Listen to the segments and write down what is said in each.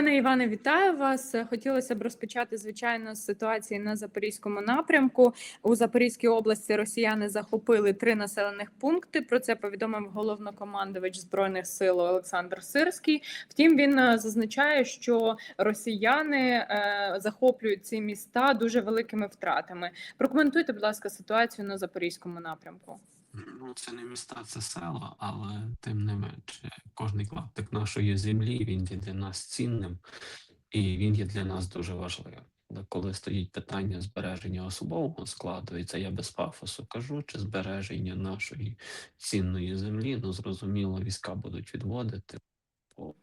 Пане Іване, вітаю вас. Хотілося б розпочати звичайно з ситуації на запорізькому напрямку. У Запорізькій області росіяни захопили три населених пункти. Про це повідомив головнокомандувач збройних сил Олександр Сирський. Втім, він е, зазначає, що росіяни е, захоплюють ці міста дуже великими втратами. Прокоментуйте, будь ласка, ситуацію на запорізькому напрямку. Ну, це не міста, це села, але тим не менше, кожний клаптик нашої землі він є для нас цінним і він є для нас дуже важливим. Коли стоїть питання збереження особового складу, і це я без пафосу кажу, чи збереження нашої цінної землі, ну зрозуміло, війська будуть відводити. бо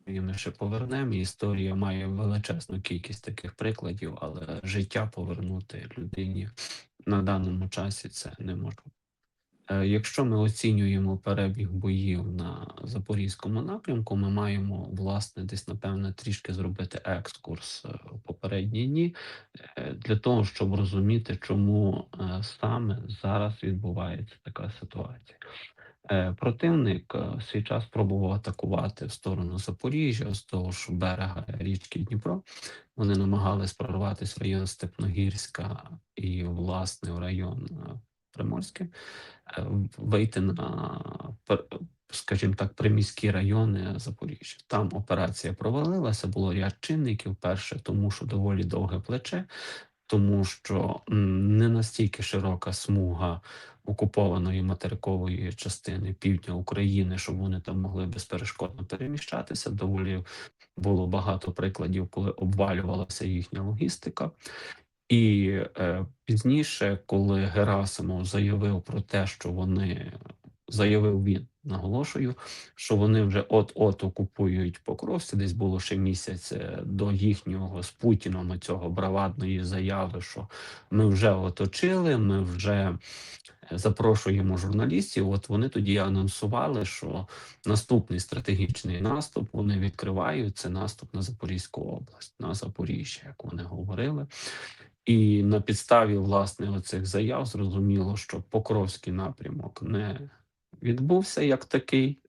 І ми ще повернемо. Історія має величезну кількість таких прикладів, але життя повернути людині на даному часі це не можна. Е, Якщо ми оцінюємо перебіг боїв на запорізькому напрямку, ми маємо власне десь напевно трішки зробити екскурс е, в попередні дні е, для того, щоб розуміти, чому саме зараз відбувається така ситуація. Е, Противник е, в свій час пробував атакувати в сторону Запоріжжя з того ж берега річки Дніпро. Вони намагались прорватися в район Степногірська і, власне, в район е, Приморське, вийти на, скажімо так, приміські райони Запоріжжя. Там операція провалилася, було ряд чинників. Перше, тому що доволі довге плече, тому що не настільки широка смуга окупованої материкової частини півдня України, щоб вони там могли безперешкодно переміщатися. Доволі було багато прикладів, коли обвалювалася їхня логістика. І е, пізніше, коли Герасимов заявив про те, що вони заявив він, наголошую, що вони вже от-от окупують Покровськ. Десь було ще місяць е, до їхнього з Путіном цього бравадної заяви, що ми вже оточили, ми вже запрошуємо журналістів. От вони тоді анонсували, що наступний стратегічний наступ вони відкривають це наступ на Запорізьку область, на Запоріжжя, як вони говорили. І на підставі власне оцих заяв зрозуміло, що Покровський напрямок не відбувся як такий.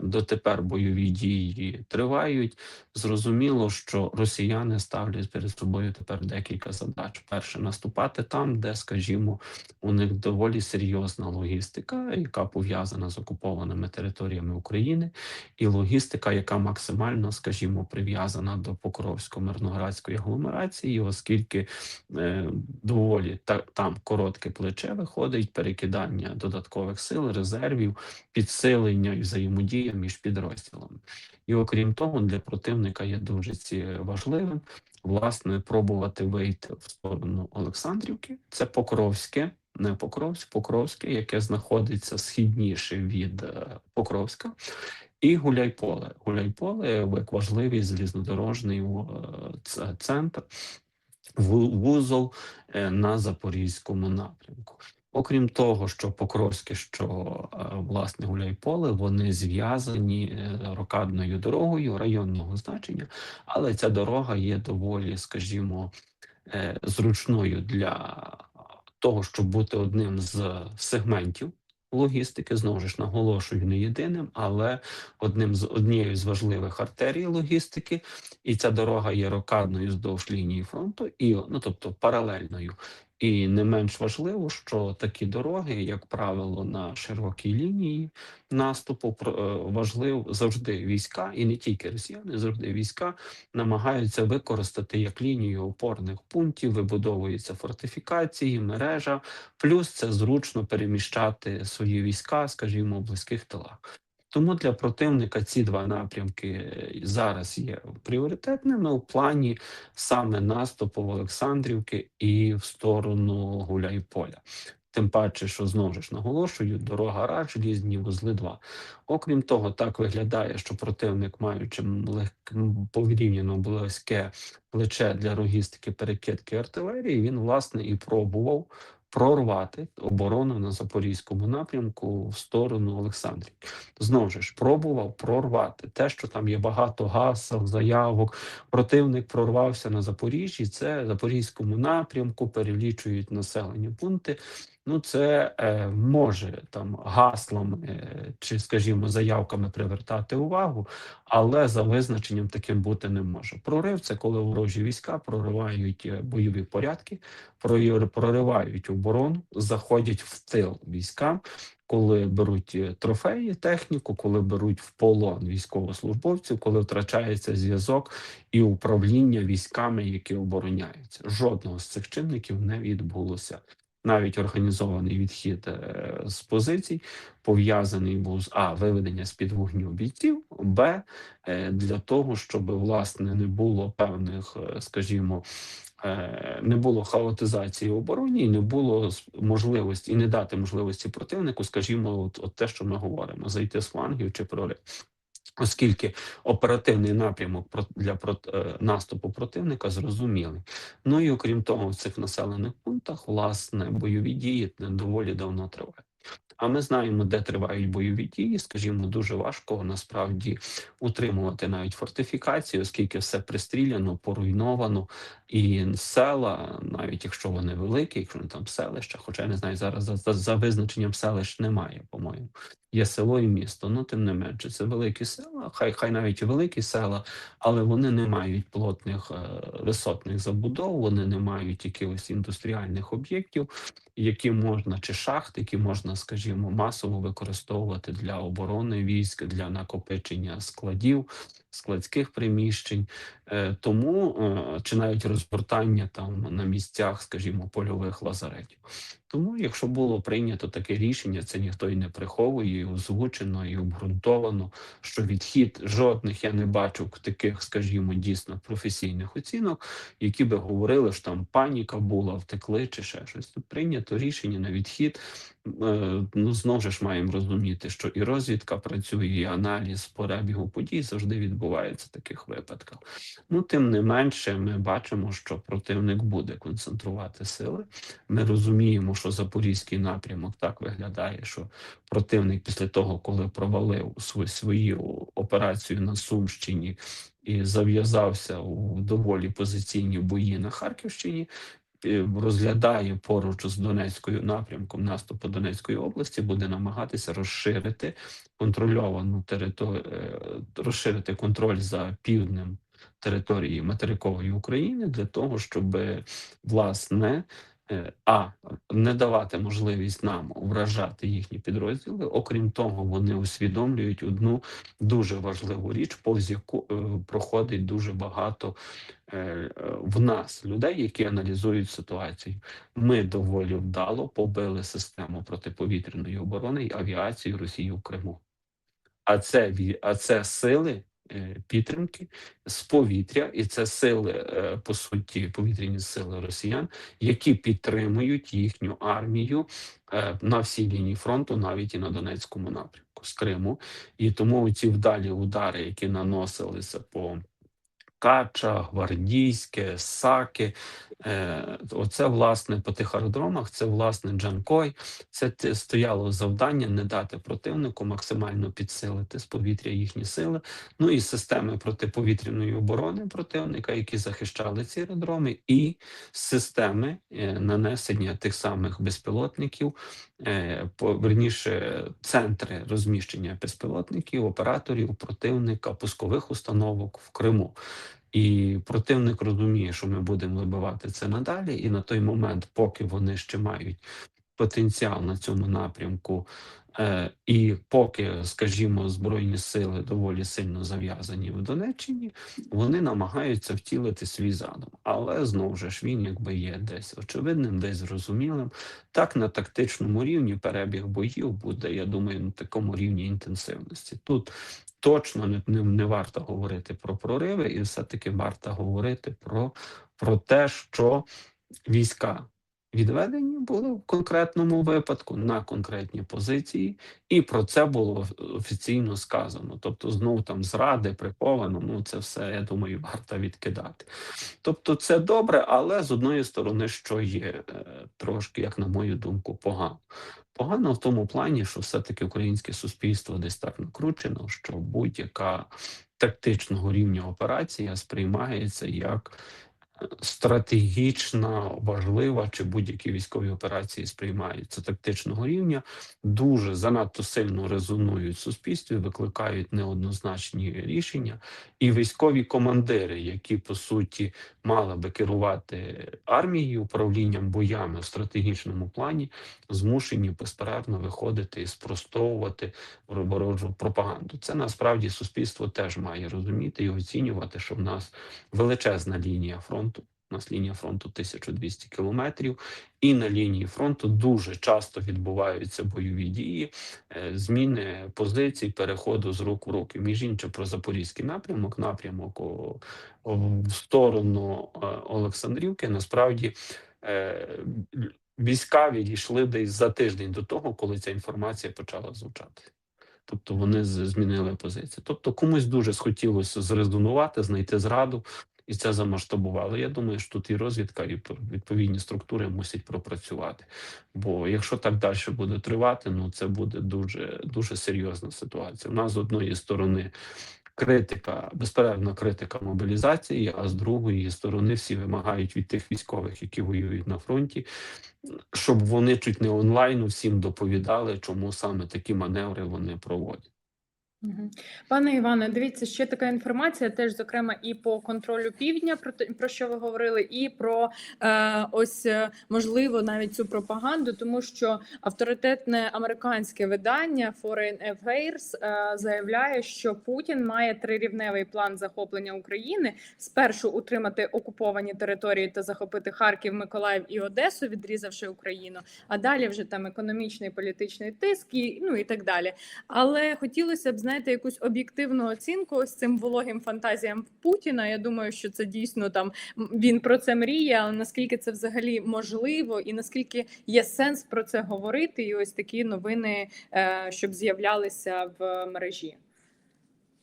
Дотепер бойові дії тривають. Зрозуміло, що росіяни ставлять перед собою тепер декілька задач. Перше наступати там, де, скажімо, у них доволі серйозна логістика, яка пов'язана з окупованими територіями України, і логістика, яка максимально, скажімо, прив'язана до Покровсько-Мирноградської агломерації, оскільки е, доволі та, там коротке плече виходить, перекидання додаткових сил, резервів, підсилення і взаємодія між підрозділами. І окрім того, для противника є дуже важливим власне пробувати вийти в сторону Олександрівки. Це Покровське, не Покровськ, Покровське, яке знаходиться східніше від е, Покровська. І Гуляйполе. Гуляйполе як важливий залізнодорожний е, центр, вузол е, на запорізькому напрямку. Окрім того, що Покровське, що е, власне Гуляйполе, вони зв'язані е, рокадною дорогою районного значення, але ця дорога є доволі, скажімо, е, зручною для того, щоб бути одним з сегментів логістики. Знову ж наголошую, не єдиним, але одним з однією з важливих артерій логістики. І ця дорога є рокадною здовж лінії фронту, і ну тобто паралельною. І не менш важливо, що такі дороги, як правило, на широкій лінії наступу е, важлив завжди війська, і не тільки росіяни, завжди війська намагаються використати як лінію опорних пунктів, вибудовуються фортифікації, мережа. Плюс це зручно переміщати свої війська, скажімо, в близьких тилах. Тому для противника ці два напрямки е, зараз є пріоритетними у плані саме наступу в Олександрівки і в сторону Гуляйполя. Тим паче, що знову ж наголошую, дорога Рач, желізні вузли 2. Окрім того, так виглядає, що противник, маючи порівняно близьке плече для логістики перекидки артилерії, він власне і пробував прорвати оборону на запорізькому напрямку в сторону Олександрів. Знову ж пробував прорвати те, що там є багато гасел, заявок. Противник прорвався на Запоріжжі. Це запорізькому напрямку перелічують населені пункти. Ну, це е, може там гаслами е, чи, скажімо, заявками привертати увагу, але за визначенням таким бути не може. Прорив це коли ворожі війська проривають е, бойові порядки, прорив- проривають оборону, заходять в тил військам, коли беруть е, трофеї, техніку, коли беруть в полон військовослужбовців, коли втрачається зв'язок і управління військами, які обороняються. Жодного з цих чинників не відбулося. Навіть організований відхід е, з позицій пов'язаний був з а виведення з під вогню бійців, б е, для того, щоб власне не було певних, е, скажімо. Не було хаотизації в обороні, і не було можливості і не дати можливості противнику, скажімо, от, от те, що ми говоримо, зайти з флангів чи прорив. Оскільки оперативний напрямок для наступу противника зрозумілий. Ну і окрім того, в цих населених пунктах власне бойові дії доволі давно тривають. А ми знаємо, де тривають бойові дії. Скажімо, дуже важко насправді утримувати навіть фортифікації, оскільки все пристріляно, поруйновано, і села, навіть якщо вони великі, якщо вони там селища, хоча я не знаю, зараз за, за, за визначенням селищ немає, по-моєму. Є село і місто, ну тим не менше, це великі села, хай хай навіть і великі села, але вони не мають плотних е, висотних забудов, вони не мають якихось індустріальних об'єктів, які можна чи шахт, які можна, скажімо, масово використовувати для оборони військ, для накопичення складів, складських приміщень, Е, тому е, чи навіть розгортання там на місцях, скажімо, польових лазаретів. Тому, якщо було прийнято таке рішення, це ніхто і не приховує, і озвучено і обґрунтовано, що відхід жодних я не бачу таких, скажімо, дійсно професійних оцінок, які би говорили, що там паніка була, втекли чи ще щось. Тут прийнято рішення на відхід. Е, Ну знову ж маємо розуміти, що і розвідка працює, і аналіз перебігу подій завжди відбувається в таких випадках. Ну, тим не менше, ми бачимо, що противник буде концентрувати сили. Ми розуміємо, що запорізький напрямок так виглядає, що противник після того, коли провалив свою, свою операцію на Сумщині і зав'язався у доволі позиційні бої на Харківщині. Е, Розглядає поруч з Донецькою напрямком наступу Донецької області, буде намагатися розширити контрольовану територію, розширити контроль за півднем території материкової України для того, щоб власне е, а не давати можливість нам вражати їхні підрозділи. Окрім того, вони усвідомлюють одну дуже важливу річ, повз яку е, проходить дуже багато е, е, в нас людей, які аналізують ситуацію. Ми доволі вдало побили систему протиповітряної оборони і авіацію Росії в Криму. А це а це сили е, підтримки з повітря, і це сили, е, по суті, повітряні сили росіян, які підтримують їхню армію е, на всій лінії фронту, навіть і на Донецькому напрямку з Криму. І тому ці вдалі удари, які наносилися по Кача, Гвардійське, Саки. Е, оце власне по тих аеродромах, це власне Джанкой. Це стояло завдання не дати противнику максимально підсилити з повітря їхні сили. Ну і системи протиповітряної оборони противника, які захищали ці аеродроми, і системи е, нанесення тих самих безпілотників, верніше центри розміщення безпілотників, операторів противника, пускових установок в Криму. І противник розуміє, що ми будемо вибивати це надалі, і на той момент, поки вони ще мають потенціал на цьому напрямку, е, і поки, скажімо, збройні сили доволі сильно зав'язані в Донеччині, вони намагаються втілити свій задум. Але знову ж він якби є десь очевидним, десь зрозумілим. Так на тактичному рівні перебіг боїв буде, я думаю, на такому рівні інтенсивності. Тут точно не, не, варто говорити про прориви, і все-таки варто говорити про, про те, що війська відведені були в конкретному випадку на конкретні позиції, і про це було офіційно сказано. Тобто, знову там зради, приховано, ну це все, я думаю, варто відкидати. Тобто, це добре, але з одної сторони, що є е, трошки, як на мою думку, погано. Погано в тому плані, що все-таки українське суспільство десь так накручено, що будь-яка тактичного рівня операція сприймається як стратегічно важлива, чи будь-які військові операції сприймаються тактичного рівня, дуже занадто сильно резонують в суспільстві, викликають неоднозначні рішення, і військові командири, які по суті мали би керувати армією, управлінням боями в стратегічному плані, змушені безперервно виходити і спростовувати ворожу пропаганду. Це насправді суспільство теж має розуміти і оцінювати, що в нас величезна лінія фронту. У нас лінія фронту 1200 кілометрів, і на лінії фронту дуже часто відбуваються бойові дії, е, зміни позицій, переходу з рук в руки. Між іншим, про запорізький напрямок, напрямок в сторону е, Олександрівки, насправді е, війська відійшли десь за тиждень до того, коли ця інформація почала звучати. Тобто вони змінили позицію. Тобто комусь дуже схотілося зрезонувати, знайти зраду, і це замасштабувало. Я думаю, що тут і розвідка, і відповідні структури мусять пропрацювати. Бо якщо так далі буде тривати, ну це буде дуже дуже серйозна ситуація. У нас з одної сторони критика, безперервна критика мобілізації, а з другої сторони всі вимагають від тих військових, які воюють на фронті, щоб вони чуть не онлайн всім доповідали, чому саме такі маневри вони проводять. Пане Іване, дивіться, ще така інформація, теж зокрема і по контролю півдня, про те, про що ви говорили, і про е, ось е, можливо навіть цю пропаганду, тому що авторитетне американське видання Foreign Affairs е, заявляє, що Путін має трирівневий план захоплення України: спершу утримати окуповані території та захопити Харків, Миколаїв і Одесу, відрізавши Україну, а далі вже там економічний політичний тиск і ну і так далі. Але хотілося б знаєте якусь об'єктивну оцінку ось цим вологим фантазіям Путіна. Я думаю, що це дійсно там він про це мріє. Але наскільки це взагалі можливо, і наскільки є сенс про це говорити, і ось такі новини, е, щоб з'являлися в мережі.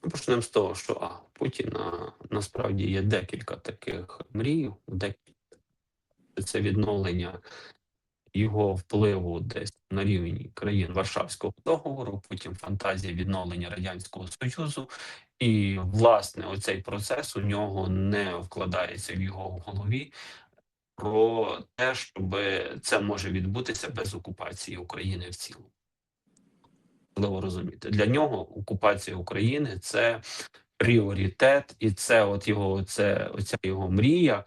Почнемо з того, що а, Путіна насправді є декілька таких мрій, декілька. Це відновлення його впливу десь на рівні країн Варшавського договору, потім фантазія відновлення Радянського Союзу. І, власне, оцей процес у нього не вкладається в його голові про те, щоб це може відбутися без окупації України в цілому. Важливо розуміти. Для нього окупація України це пріоритет, і це от його, це оця його мрія,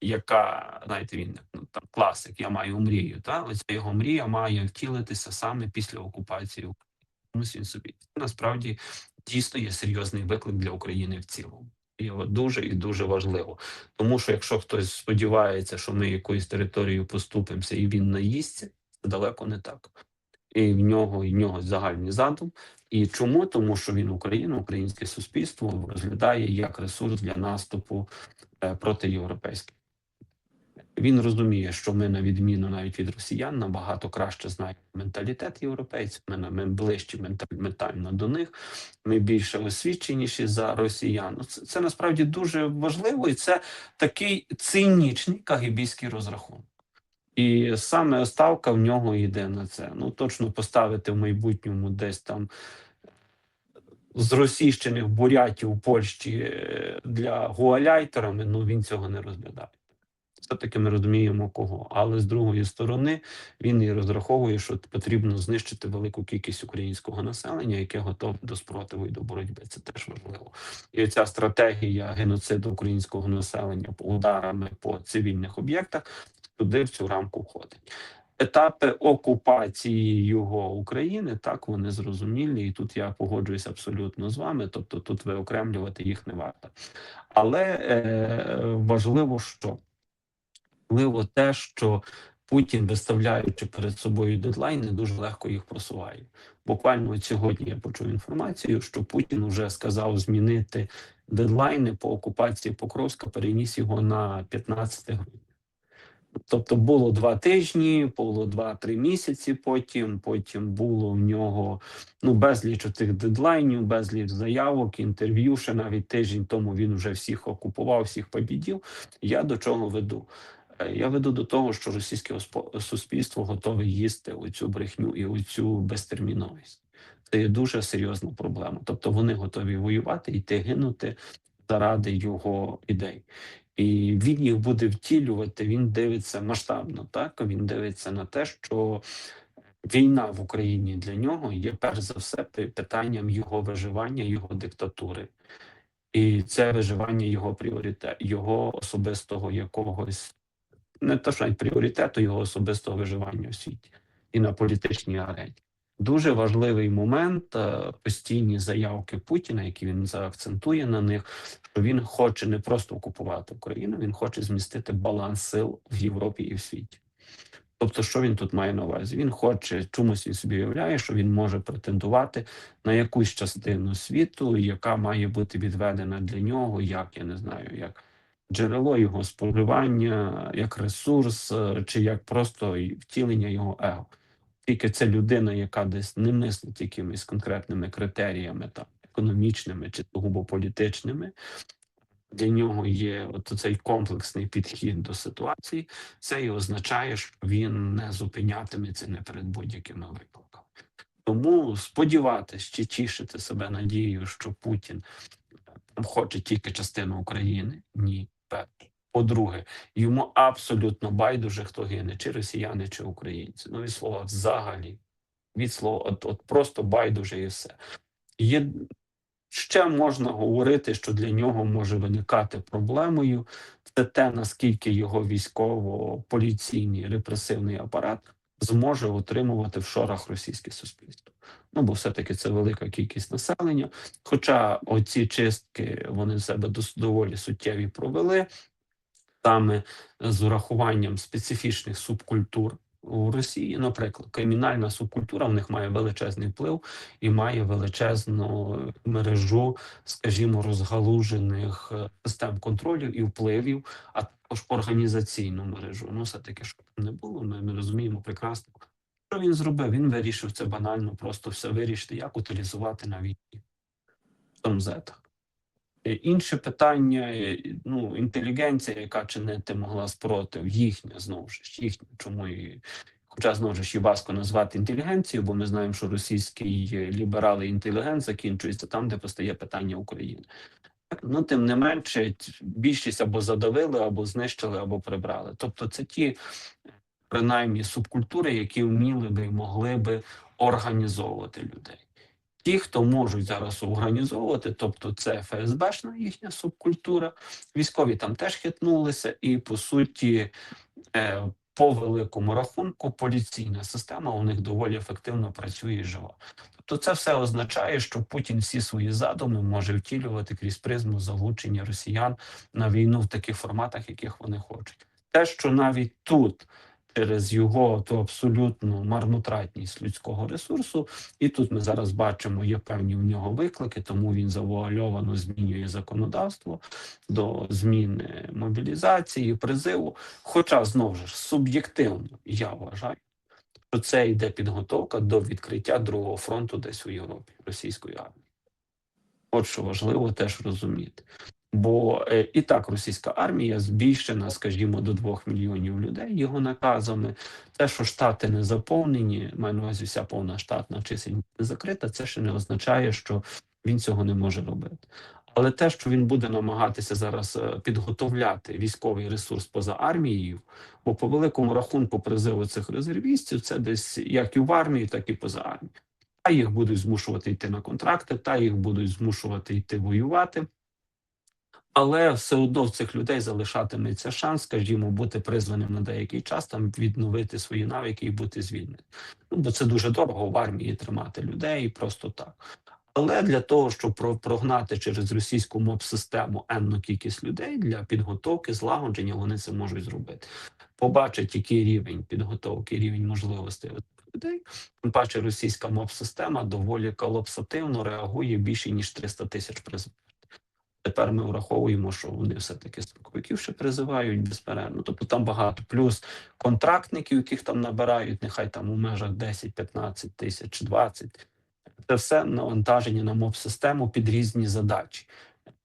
яка, знаєте, він ну, там класик, я маю мрію. Та оця його мрія має втілитися саме після окупації України. Він собі насправді дійсно є серйозний виклик для України в цілому. І от дуже і дуже важливо. Тому що якщо хтось сподівається, що ми якоюсь територією поступимося і він наїсться, це далеко не так. І в нього і в нього загальний задум. І чому? Тому що він Україну, українське суспільство розглядає як ресурс для наступу е, проти європейських. Він розуміє, що ми, на відміну навіть від росіян, набагато краще знаємо менталітет європейців. Ми, ми ближчі мента- ментально до них. Ми більше освіченіші за росіян. Ну, Це, це насправді дуже важливо, і це такий цинічний кагибійський розрахунок. І саме ставка в нього йде на це. Ну точно поставити в майбутньому десь там зросійщених бурятів у Польщі е, для гуаляйтерами. Ну він цього не розглядає. Все-таки ми розуміємо кого. Але з другої сторони він і розраховує, що потрібно знищити велику кількість українського населення, яке готове до спротиву і до боротьби. Це теж важливо. І ця стратегія геноциду українського населення по ударами по цивільних об'єктах туди в цю рамку входить. Етапи окупації його України так вони зрозумілі, і тут я погоджуюсь абсолютно з вами. Тобто, тут виокремлювати їх не варто. Але е, важливо, що важливо те, що Путін, виставляючи перед собою дедлайни, дуже легко їх просуває. Буквально от сьогодні я почув інформацію, що Путін вже сказав змінити дедлайни по окупації Покровська, переніс його на 15 грудня. Тобто було два тижні, було два-три місяці. Потім потім було в нього ну безліч тих дедлайнів, безліч заявок, інтерв'ю. Ще навіть тиждень тому він вже всіх окупував, всіх побідів. Я до чого веду? Я веду до того, що російське суспільство готове їсти оцю брехню і оцю безтерміновість. Це є дуже серйозна проблема. Тобто вони готові воювати, йти гинути заради його ідей. І він їх буде втілювати. Він дивиться масштабно. Так він дивиться на те, що війна в Україні для нього є перш за все питанням його виживання, його диктатури. І це виживання його пріоритет, його особистого якогось не то, що пріоритету його особистого виживання у світі і на політичній арені. Дуже важливий момент е, постійні заявки Путіна, які він заакцентує на них, що він хоче не просто окупувати Україну, він хоче змістити баланс сил в Європі і в світі. Тобто, що він тут має на увазі? Він хоче чомусь він собі уявляє, що він може претендувати на якусь частину світу, яка має бути відведена для нього, як я не знаю, як джерело його споживання, як ресурс, е, чи як просто втілення його его. Тільки це людина, яка десь не мислить якимись конкретними критеріями, там економічними чи сугубо політичними. Для нього є цей комплексний підхід до ситуації. Це і означає, що він не зупинятиметься не перед будь-якими викликами. Тому сподіватися чи тішити себе надією, що Путін хоче тільки частину України. Ні, перше. По-друге, йому абсолютно байдуже, хто гине, чи росіяни, чи українці. Ну від слова взагалі. Від слова, от, от просто байдуже і все. Є ще можна говорити, що для нього може виникати проблемою. Це те, наскільки його військово-поліційний репресивний апарат зможе утримувати в шорах російське суспільство. Ну бо все-таки це велика кількість населення. Хоча оці чистки вони в себе доволі суттєві провели, саме з урахуванням специфічних субкультур у Росії, наприклад, кримінальна субкультура в них має величезний вплив і має величезну мережу, скажімо, розгалужених е, систем контролю і впливів, а також організаційну мережу. Ну, все таки, що не було, ми, ми розуміємо прекрасно. Що він зробив? Він вирішив це банально, просто все вирішити, як утилізувати на війні Томзетах. Е, Інше питання, е, ну, інтелігенція, яка чинити могла спротив, їхня знову ж їхня, чому і. Хоча знову ж і важко назвати інтелігенцією, бо ми знаємо, що російський е, ліберал і інтелігент закінчується там, де постає питання України. Ну, тим не менше, більшість або задавили, або знищили, або прибрали. Тобто, це ті принаймні субкультури, які вміли би і могли би організовувати людей. Ті, хто можуть зараз організовувати, тобто це ФСБшна їхня субкультура, військові там теж хитнулися, і по суті, е, по великому рахунку, поліційна система у них доволі ефективно працює і жива. Тобто, це все означає, що Путін всі свої задуми може втілювати крізь призму залучення росіян на війну в таких форматах, яких вони хочуть. Те, що навіть тут. Через його ту абсолютну марнотратність людського ресурсу, і тут ми зараз бачимо, є певні в нього виклики, тому він завуальовано змінює законодавство до зміни мобілізації, призиву. Хоча знову ж суб'єктивно я вважаю, що це йде підготовка до відкриття другого фронту десь у Європі російської армії. От що важливо теж розуміти. Бо е, і так російська армія збільшена, скажімо, до 2 мільйонів людей його наказами. Те, що штати не заповнені, маю на увазі вся повна штатна чисельність не закрита, це ще не означає, що він цього не може робити. Але те, що він буде намагатися зараз е, підготовляти військовий ресурс поза армією, бо по великому рахунку призиву цих резервістів це десь як і в армії, так і поза армією. Та їх будуть змушувати йти на контракти, та їх будуть змушувати йти воювати. Але все одно в цих людей залишатиметься шанс, скажімо, бути призваним на деякий час, там відновити свої навики і бути звільненим. Ну бо це дуже дорого в армії тримати людей просто так. Але для того, щоб прогнати через російську моб-систему енну кількість людей для підготовки, злагодження, вони це можуть зробити. Побачать, який рівень підготовки, рівень можливостей людей. Тим паче, російська моб-система доволі колапсативно реагує більше ніж 300 тисяч призовів. Тепер ми враховуємо, що вони все-таки строковиків ще призивають безперервно. Тобто там багато. Плюс контрактників, яких там набирають, нехай там у межах 10-15 тисяч, 20. Це все навантаження на моб-систему під різні задачі.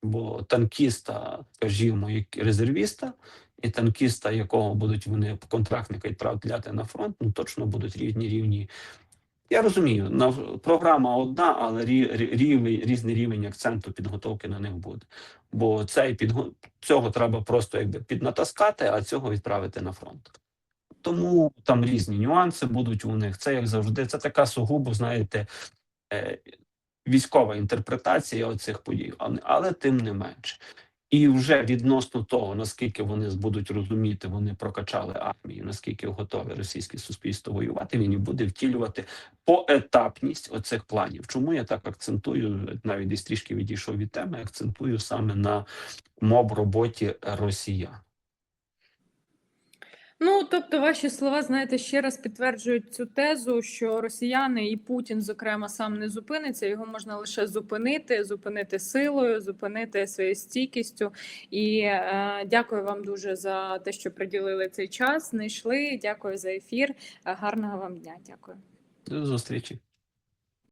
Бо танкіста, скажімо, як резервіста, і танкіста, якого будуть вони контрактника відправляти на фронт, ну точно будуть різні рівні Я розумію, програма одна, але рі- рі- рівень, різний рівень акценту підготовки на них буде. Бо цей підго... цього треба просто якби піднатаскати, а цього відправити на фронт. Тому там різні нюанси будуть у них. Це як завжди, це така сугубо, знаєте, е, військова інтерпретація оцих подій, але тим не менше. І вже відносно того, наскільки вони будуть розуміти, вони прокачали армію, наскільки готове російське суспільство воювати, він і буде втілювати поетапність оцих планів. Чому я так акцентую, навіть десь трішки відійшов від теми, акцентую саме на моб роботі росіян. Ну тобто, ваші слова, знаєте, ще раз підтверджують цю тезу, що росіяни і Путін, зокрема, сам не зупиниться. Його можна лише зупинити, зупинити силою, зупинити своєю стійкістю. І е, дякую вам дуже за те, що приділили цей час. Знайшли. Дякую за ефір. Гарного вам дня. Дякую. До зустрічі.